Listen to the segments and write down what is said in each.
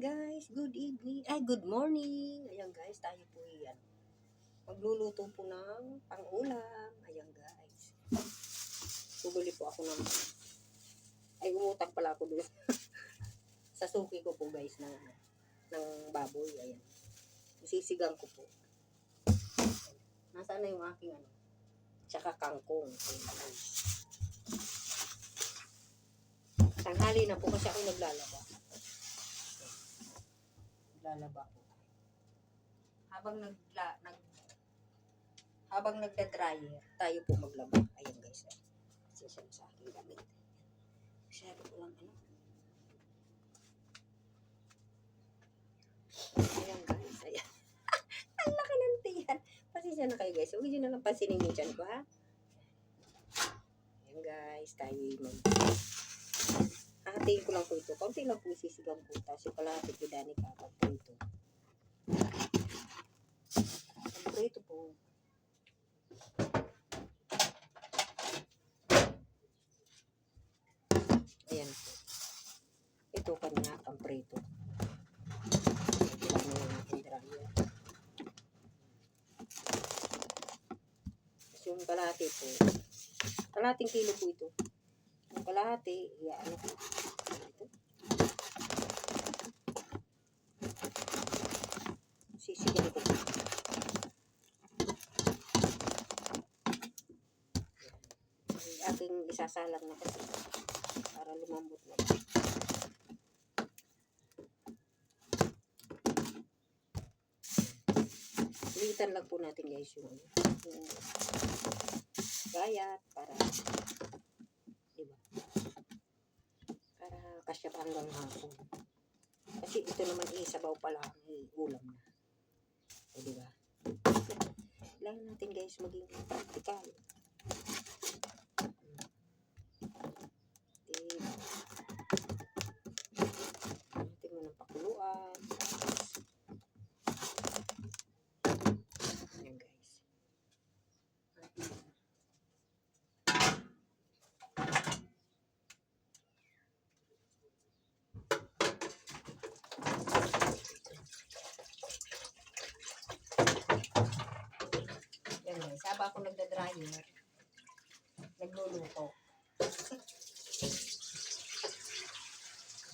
guys, good evening. Ay, good morning. Ayan guys, tayo po yan. Magluluto po ng pang-ulam. Ayan guys. Bumili po ako ng... Ay, umutang pala ako doon. Sa suki ko po guys ng, ng baboy. Ayan. Sisigang ko po. Nasaan na yung aking ano? Tsaka kangkong. Ayan guys. Tanghali na po kasi ako naglalaba. Naglalaba po. Habang nagla, nag habang nagda-dryer, tayo po maglaba. Ayun guys. Eh. Sisya sa aking gamit. Masyado ko lang ano. Ayan guys. Ayan. Ang laki ng tiyan. Pasensya na kayo guys. Huwag nyo na lang pansinin yung tiyan ko ha. Ayan guys. Tayo mag Hahatiin ko lang po ito. Kaunti lang po sisigang po. Tapos yung kalahati ko dani kapag po ito. Siyempre ito po. Ayan po. Ito kanya ang prito. Ito lang yung aking kalahati po. Kalahating kilo po ito. Yung kalahati, iya, ano po. Ito. Sisigan ko po. Ay, aking isasalang na kasi para lumambot na. Litan lang po natin guys yung, yung gayat para diba? Para kasya pa hanggang hapon. Kasi ito naman isabaw pa lang, eh, ulam na. O diba? Kailangan natin guys maging practical. Diba? Natin mo ng pakuluan. Ayan guys. Habang ako nagda-dryer, nagluluto.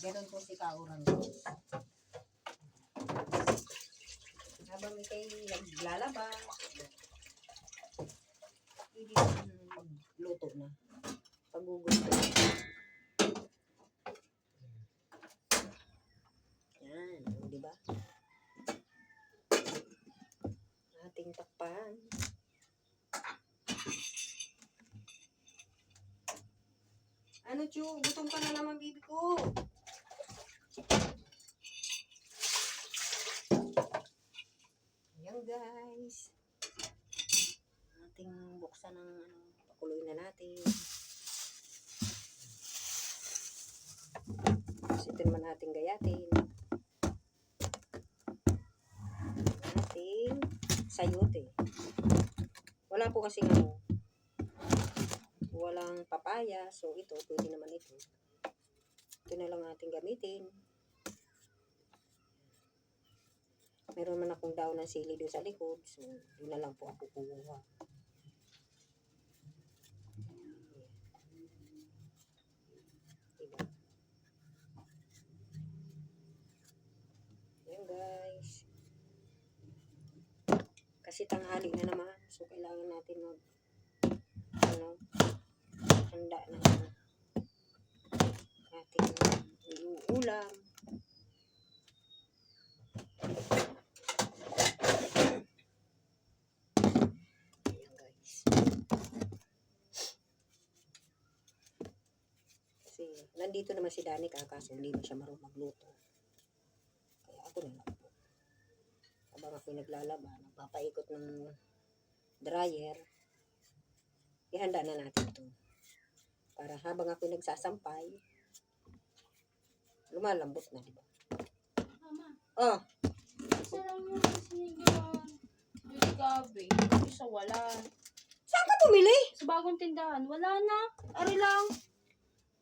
Ganon po si Kauran. Habang ikay naglalaba, hindi na magluto na o, di ba? Ating takpan. Chu? Gutom ka na naman, bibi ko. Ayan, guys. Ating buksan ng ano, pakuloy na natin. Tapos ito naman ating gayatin. Ating sayote. Wala po kasi ano, walang papaya. So, ito, pwede naman ito. Ito na lang ating gamitin. Meron man akong daw ng sili doon sa likod. So, doon na lang po ako kukuha. Diba? Yan guys. Kasi tanghali na naman. So, kailangan natin mag ano, handa ng ating ulam. Ayan guys. Kasi nandito naman si Dani kakaso hindi na siya marunong magluto. Kaya ako na lang po. Habang ako naglalaba, nagpapaikot ng dryer, ihanda na natin to. Para habang ako nagsasampay, lumalambot na, di ba? Mama, Oh, isa lang yung sinigang yung gabi. Isa wala. saan ka bumili? Sa bagong tindahan, wala na. Ari lang.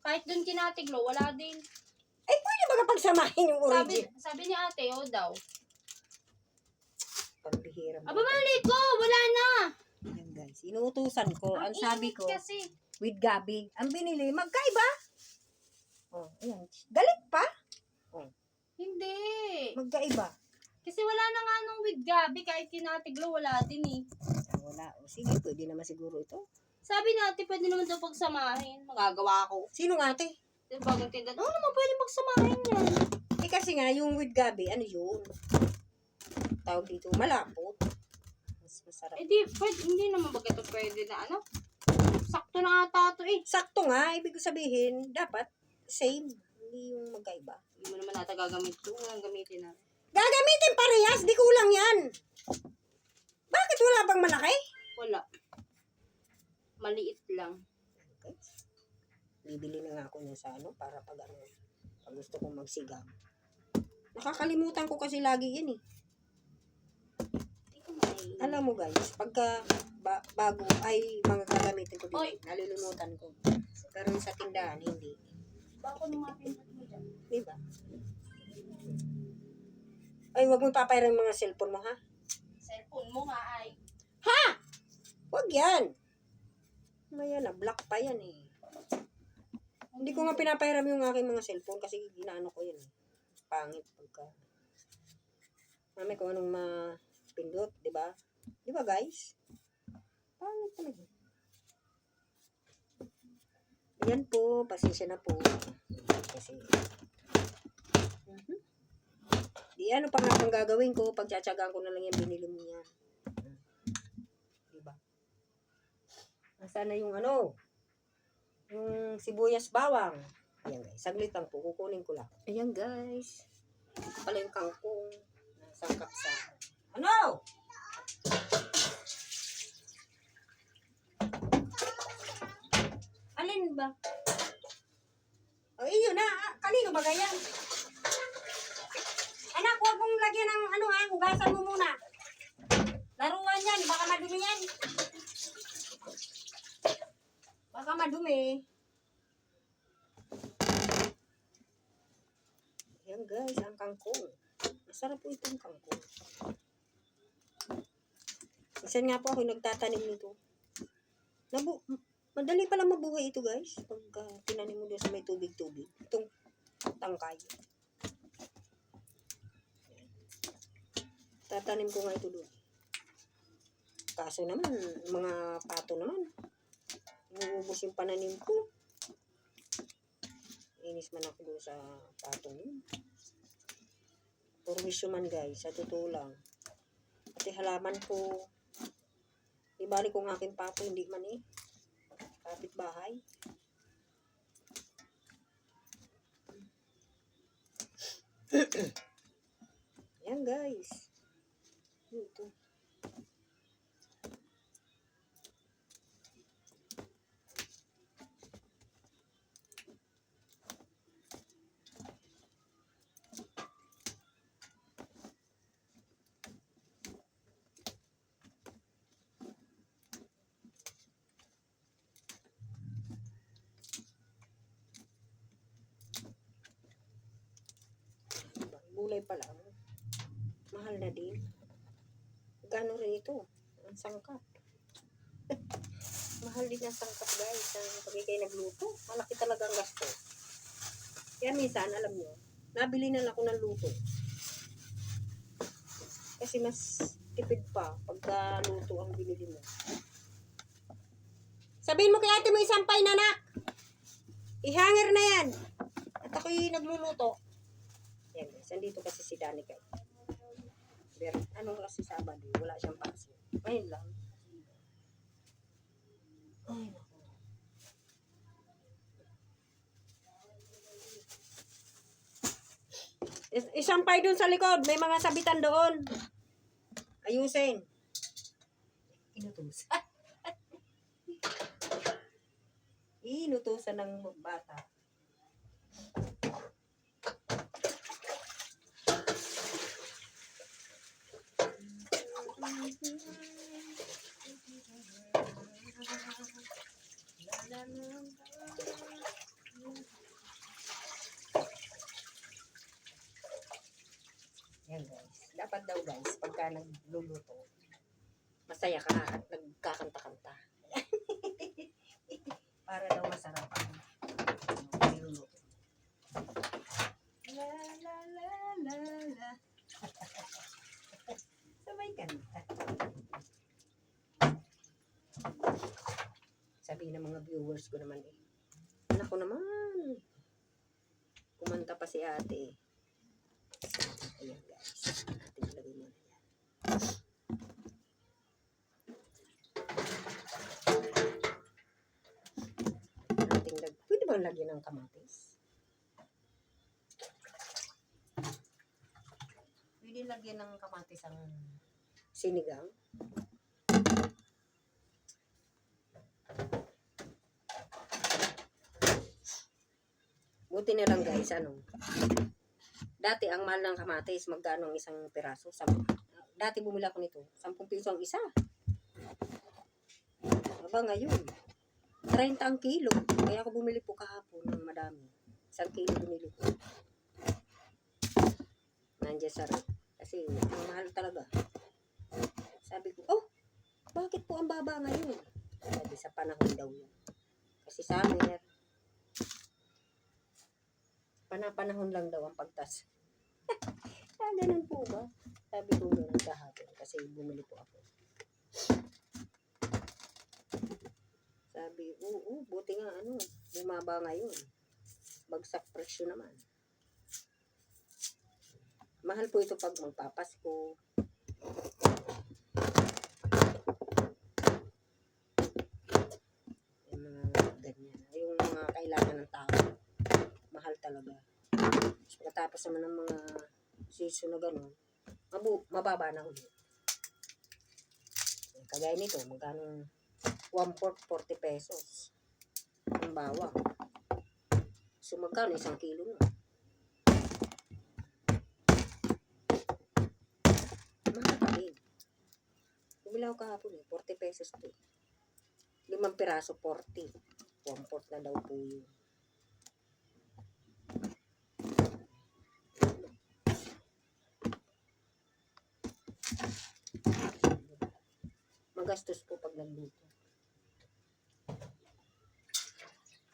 Kahit doon kinatiglo, wala din. Eh, pwede ba magapagsamahin yung Sabi, origin? sabi ni ate, oh daw. Pambihira mo. Aba, mali ko! Wala na! Yan guys, inuutusan ko. Ang sabi init ko, Kasi, with Gabi, ang binili, magkaiba. Oh, ayan. Galit pa. hindi. Magkaiba. Kasi wala na nga nung with Gabi, kahit kinatiglo, wala din eh. Ah, wala. O, sige, pwede naman siguro ito. Sabi natin, pwede naman daw pagsamahin. Magagawa ko. Sino nga ate? Yung bagong tindahan, oo naman, pwede pagsamahin yan. Eh kasi nga, yung with Gabi, ano yun? Tawag dito, malapot. Mas masarap. Eh di, pwede, hindi naman baga ito pwede na ano. Sakto na ata ito eh. Sakto nga, ibig sabihin, dapat same. Hindi yung magkaiba. Hindi mo naman ata gagamit ito. Walang gamitin na. Gagamitin parehas, di kulang yan. Bakit wala bang malaki? Wala. Maliit lang. Okay. Bibili na nga ako niya sa ano, para pag ano, pag gusto kong magsigam. Nakakalimutan ko kasi lagi yan eh. Alam mo guys, pagka ba- bago ay mga gagamitin ko Oy. din, nalilimutan ko. Pero sa tindahan, hindi. Bako nung mga pinat mo dyan. Di ba? Ay, wag mo papayran mga cellphone mo, ha? Cellphone mo nga ay. Wag yan. Maya na, black pa yan eh. Hindi ko nga pinapairam yung aking mga cellphone kasi ginaano ko yun. eh. Pangit pagka. Mami kung anong mapindot, di ba? Di ba guys? Pangit talaga. Yan po, pasensya na po. Kasi, Mhm. Di ano pa nga pang gagawin ko, pagtsatsagaan ko na lang yung binili mo yan. Di ba? Nasaan na yung ano? Yung sibuyas bawang. Ayan guys, saglit lang po, kukunin ko lang. Ayan guys. Ito pala yung kangkong. Nasangkap sa... Ano? Alin ba? Oh, iyo na. Ah, Kanino ba ganyan? Anak, huwag mong lagyan ng ano ha, hugasan mo muna. Laruan yan, baka madumi yan. Baka madumi. Yan guys, ang kangkong. Masarap po itong kangkong. Minsan nga po ako nagtatanim nito. Nabu madali pala mabuhay ito guys. Pag uh, tinanim mo doon sa may tubig-tubig. Itong tangkay. Tatanim ko nga ito doon. Kaso naman, mga pato naman. Inuubos yung pananim ko. Inis man ako doon sa patong yun. Perwisyo man guys, sa totoo lang. Pati halaman ko, di bali kung aking pato, hindi man eh. Kapit bahay. Yan guys. Ito. Diba? Gulay pala. Mahal na din. Gano rin ito? Ang sangkap. Mahal din ang sangkap guys. Ang pag kayo nagluto, malaki talaga ang gasto. Kaya minsan, alam nyo, nabili na ako ng luto. Kasi mas tipid pa pagka luto ang binili mo. Sabihin mo kay ate mo isampay na nak. Ihanger na yan. At ako'y nagluluto. Yan guys, andito kasi si Danica. Pero ano kasi Sabado, wala siyang pansin. Ngayon lang. Ay, naku. Is- isampay dun sa likod. May mga sabitan doon. Ayusin. Inutusan. Inutusan ng bata. Yan guys. Dapat daw guys, pagka nagluluto, masaya ka at nagkakanta-kanta. Para daw masarap ang niluluto. La la la la la. Sabay kanta. Sabi ng mga viewers ko naman eh. Anak ko naman. Kumanta pa si ate. Ayan guys. Ating lagay muna yan. Ating lag Pwede bang lagyan ng kamatis? Pwede lagyan ng kamatis ang sinigang? Buti na lang guys, ano. Dati ang mahal ng kamatis, magkano ang isang piraso? Sam Dati bumila ko nito, 10 piso ang isa. Aba ngayon, 30 ang kilo. Kaya ako bumili po kahapon ng madami. Isang kilo binili ko. Nandiyan sa. Kasi ang mahal talaga. Sabi ko, oh, bakit po ang baba ngayon? Sabi sa panahon daw yun. Kasi summer, panapanahon lang daw ang pagtas. ah, ganun po ba? Sabi ko ganun kahapon kasi bumili po ako. Sabi, oo, buti nga ano, bumaba ngayon. Bagsak presyo naman. Mahal po ito pag magpapasko. Yung mga ganyan. Yung mga kailangan ng tao. Mahal talaga. Tapos pagkatapos naman ng mga season na gano'n, mabu mababa na ulit. Kagaya nito, magkano 1 port 40 pesos. Ang bawang. So magkano isang kilo na? Mahal pa din. Bumila ko kahapon eh, 40 pesos to. Limang piraso, 40. 1 port na daw po yun. Magastos po pag nagluto.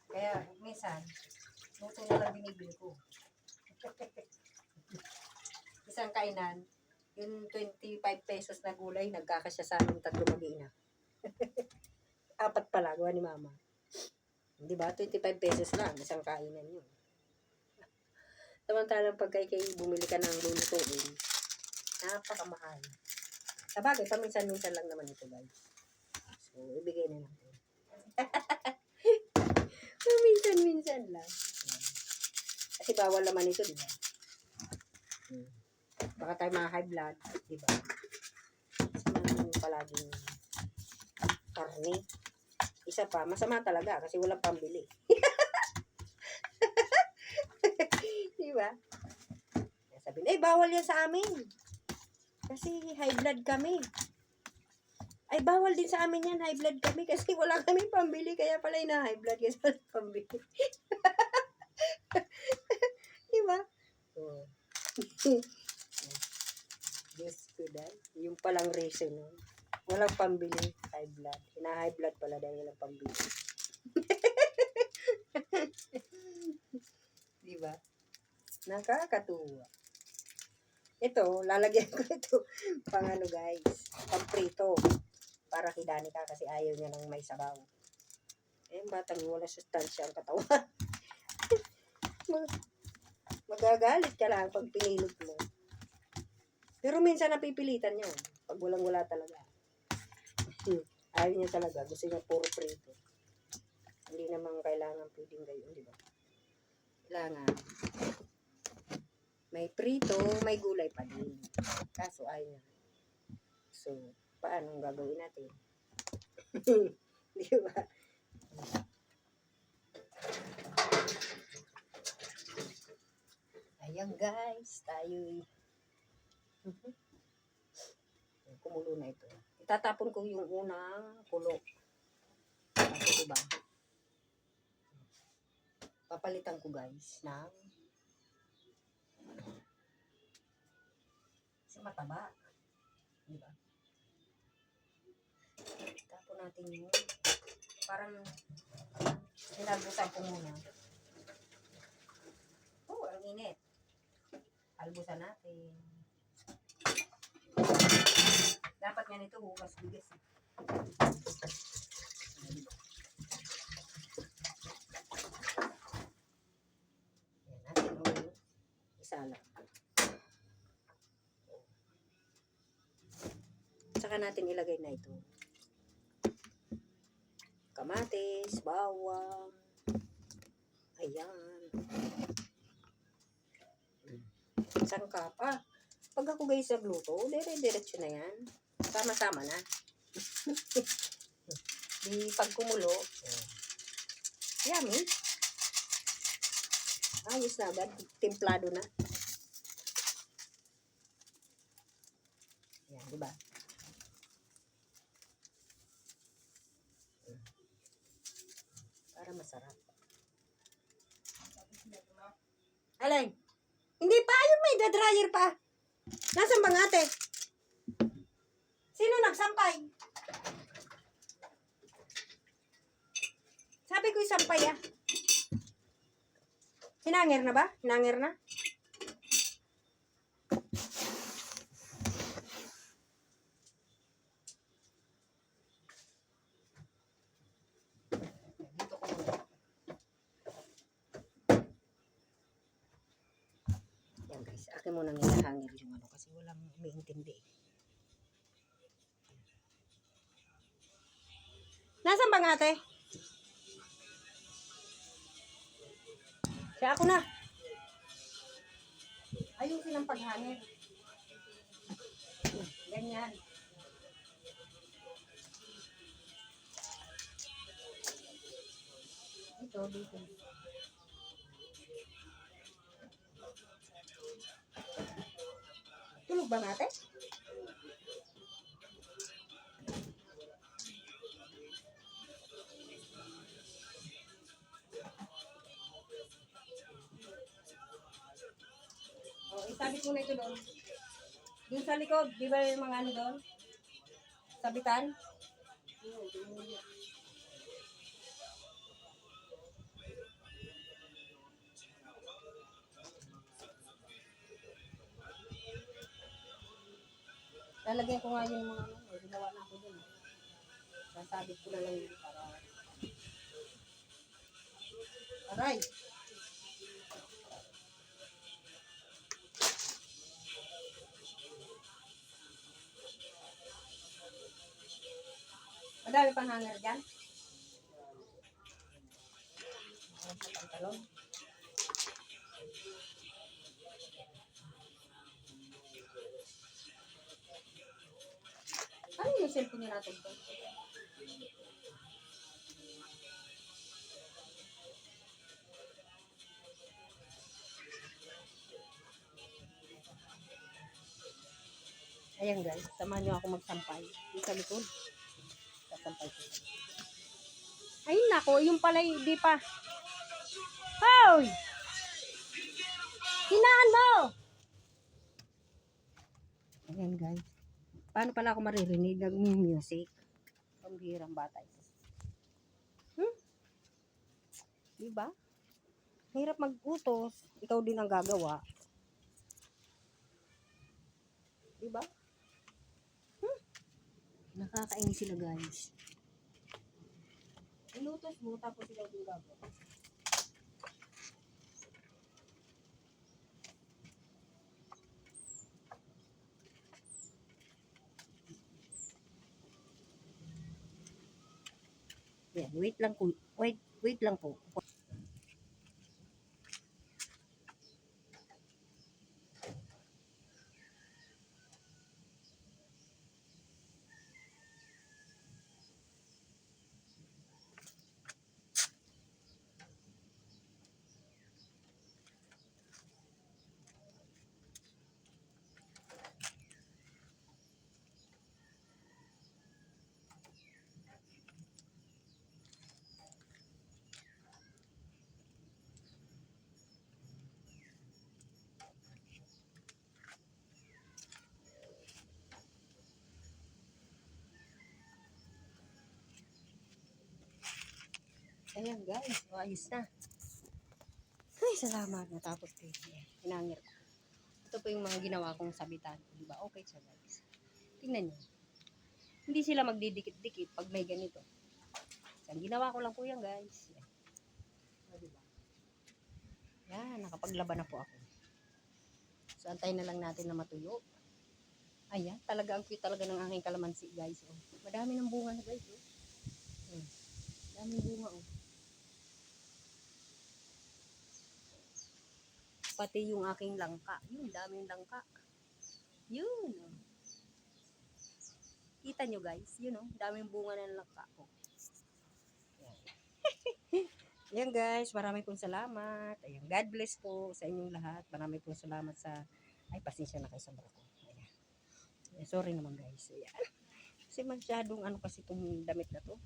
Kaya, minsan, luto na lang binibili ko. Isang kainan, yung 25 pesos na gulay, nagkakasya sa amin tatlo mag-iina. Apat pala, gawa ni mama. Di ba? 25 pesos lang, isang kainan yun. Samantalang pag kay bumili ka ng lulutuin, napakamahal. Sa bagay, paminsan-minsan lang naman ito, guys. So, ibigay na natin. Paminsan-minsan lang. Kasi bawal naman ito, di ba? Hmm. Baka tayo mga high blood, di ba? Kasi naman palaging karne. Isa pa, masama talaga kasi walang pambili. di ba? Sabi eh, bawal yan sa amin. Kasi high blood kami. Ay, bawal din sa amin yan, high blood kami kasi wala kami pambili. Kaya pala na high blood kasi wala pambili. Di ba? Oh. Diyos ko dahil. Yung palang reason nun. Walang pambili, high blood. Hina-high blood pala dahil walang pambili. Di ba? Nakakatuwa. Ito, lalagyan ko ito pang ano guys, pang prito. Para kay Danica kasi ayaw niya ng may sabaw. Eh, batang wala sustansya ang katawan. Mag- Magagalit ka lang pag pinilot mo. Pero minsan napipilitan niya. Pag walang-wala talaga. Hmm. Ayaw niya talaga. Gusto niya puro prito. Hindi naman kailangan pwedeng gayon, di ba? Kailangan may prito, may gulay pa din. Kaso ayaw niya. So, paano gagawin natin? di ba? Ayan guys, tayo. Kumulo na ito. Itatapon ko yung unang kulo. Kasi diba? Papalitan ko guys ng Kasi mataba. Di ba? Tapon natin yun. Parang sinalbusan ko muna. Oh, ang init. Albusan natin. Dapat nga nito hugas bigas. eh. Yan natin oh. Isa lang. Saka natin ilagay na ito. Kamatis, bawang. Ayan. Sangkap. Ah, pag ako guys nagluto, dire-diretso na yan. Sama-sama na. Di pag kumulo, yummy. Ayos na agad. Templado na. Yan, di ba? Para masarap. Alay. Hindi pa, yung may dryer pa. Nasaan bang ate? Sino nagsampay? Sabi ko isampay ah. Hinangir na ba? Hinangir na? Guys, akin mo nang hinahangir yung ano kasi walang umiintindi. Nasaan bang ate? Siya ako na. Ayusin ang paghangir. Ganyan. Ito, dito. Tulog ba ate? O, Oh, isabit mo na ito doon. Doon sa likod, di ba yung mga ano doon? Sabitan? Lalagyan ko nga yung mga ano, eh, ginawa na ako doon. Sasabit ko na lang yun para... Aray! Madami pang hanger dyan. Ayan sa Ano yung cellphone niya natin to? Ayan guys, samahan niyo ako magsampay. Yung sa likod. Sasampay ko. Ay nako, yung pala hindi pa. Hoy! Hinaan mo! Ayan guys. Paano pala ako maririnig nag-music? Pambihirang bata ito. Hmm? Diba? Hirap mag-utos. Ikaw din ang gagawa. Diba? Hmm? Nakakainis sila guys. Inutos mo tapos ikaw din gagawa. Yan, wait lang po. Wait, wait lang po. Ayan guys, o, ayos na. Ay, salamat. Natapos ko yun. Hinangir ko. Ito po yung mga ginawa kong sabitan. Di ba? Okay siya guys. Tingnan nyo. Hindi sila magdidikit-dikit pag may ganito. So, ginawa ko lang po yan guys. Yan. O, diba? Yan, nakapaglaba na po ako. So, antayin na lang natin na matuyo. Ayan, talaga ang cute talaga ng aking kalamansi guys. Oh. Madami ng bunga na guys. Oh. Hmm. Daming bunga oh. Pati yung aking langka. Yun, daming langka. Yun. oh. Kita nyo guys, yun oh, daming bunga ng langka ko. Yan. Yan guys, marami pong salamat. Ayan, God bless po sa inyong lahat. Marami pong salamat sa, ay pasensya na kayo sa barako. Ayan. Ayan, sorry naman guys. Ayan. Kasi masyadong ano kasi itong damit na to.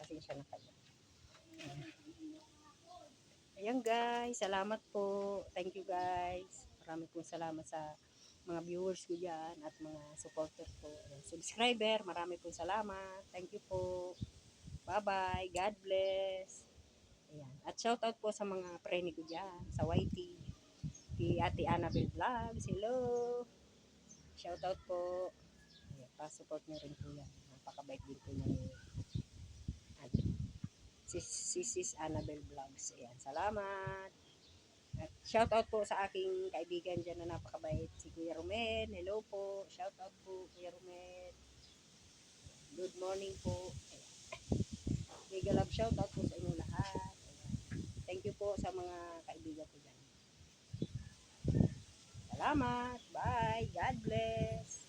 Pasensya na kayo. Ayan. Ayan guys, salamat po. Thank you guys. Marami pong salamat sa mga viewers ko dyan at mga supporter ko. Ayan, subscriber, marami pong salamat. Thank you po. Bye-bye. God bless. Ayan. At shoutout po sa mga preni ko dyan, sa YT. Kay Ate Annabelle Vlogs. Hello. Shoutout po. Ayan, pa-support nyo rin po yan. Napakabait din po ano, si, si Sis Annabelle Vlogs. Ayan, salamat. At shoutout po sa aking kaibigan dyan na napakabait, si Kuya Rumen. Hello po. Shoutout po, Kuya Rumen. Good morning po. Ayan. Mega love shoutout po sa inyong lahat. Ayan. Thank you po sa mga kaibigan ko dyan. Salamat. Bye. God bless.